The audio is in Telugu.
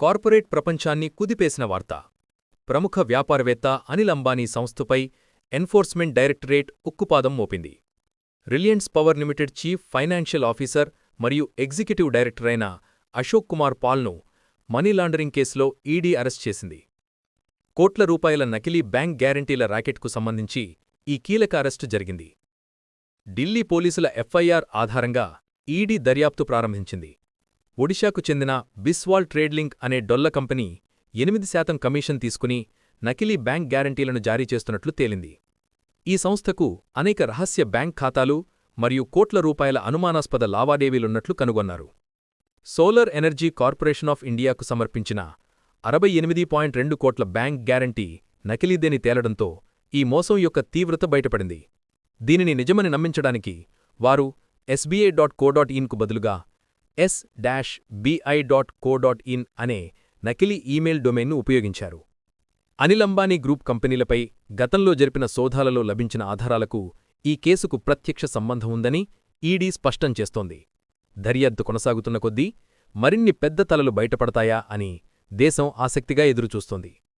కార్పొరేట్ ప్రపంచాన్ని కుదిపేసిన వార్త. ప్రముఖ వ్యాపారవేత్త అనిల్ అంబానీ సంస్థపై ఎన్ఫోర్స్మెంట్ డైరెక్టరేట్ ఉక్కుపాదం మోపింది. Reliance Power Limited chief financial officer మరియు ఎగ్జిక్యూటివ్ డైరెక్టర్ అయిన అశోక్ కుమార్ పాల్ను మనీ లాండరింగ్ కేసులో ఈడీ అరెస్ట్ చేసింది. కోట్ల రూపాయల నకిలీ బ్యాంక్ గ్యారంటీల ర్యాకెట్కు సంబంధించి ఈ కీలక అరెస్టు జరిగింది. ఢిల్లీ పోలీసుల ఎఫ్ఐఆర్ ఆధారంగా ఈడీ దర్యాప్తు ప్రారంభించింది. ఒడిశాకు చెందిన బిస్వాల్ ట్రేడ్లింక్ అనే డొల్ల కంపెనీ ఎనిమిది శాతం కమిషన్ తీసుకుని నకిలీ బ్యాంక్ గ్యారంటీలను జారీ చేస్తున్నట్లు తేలింది. ఈ సంస్థకు అనేక రహస్య బ్యాంక్ ఖాతాలు మరియు కోట్ల రూపాయల అనుమానాస్పద లావాదేవీలున్నట్లు కనుగొన్నారు. సోలర్ ఎనర్జీ కార్పొరేషన్ ఆఫ్ ఇండియాకు సమర్పించిన అరవై ఎనిమిది పాయింట్ రెండు కోట్ల బ్యాంక్ గ్యారంటీ నకిలీదేని తేలడంతో ఈ మోసం యొక్క తీవ్రత బయటపడింది. దీనిని నిజమని నమ్మించడానికి వారు ఎస్బీఐ డాట్ కో డాట్ ఇన్కు బదులుగా S dash BI dot co dot in అనే నకిలీ ఈమెయిల్ డొమైన్ను ఉపయోగించారు. అనిల్ అంబానీ గ్రూప్ కంపెనీలపై గతంలో జరిపిన శోధాలలో లభించిన ఆధారాలకు ఈ కేసుకు ప్రత్యక్ష సంబంధం ఉందని ఈడీ స్పష్టం చేస్తోంది. దర్యాప్తు కొనసాగుతున్న కొద్దీ మరిన్ని పెద్ద తలలు బయటపడతాయా అని దేశం ఆసక్తిగా ఎదురుచూస్తోంది.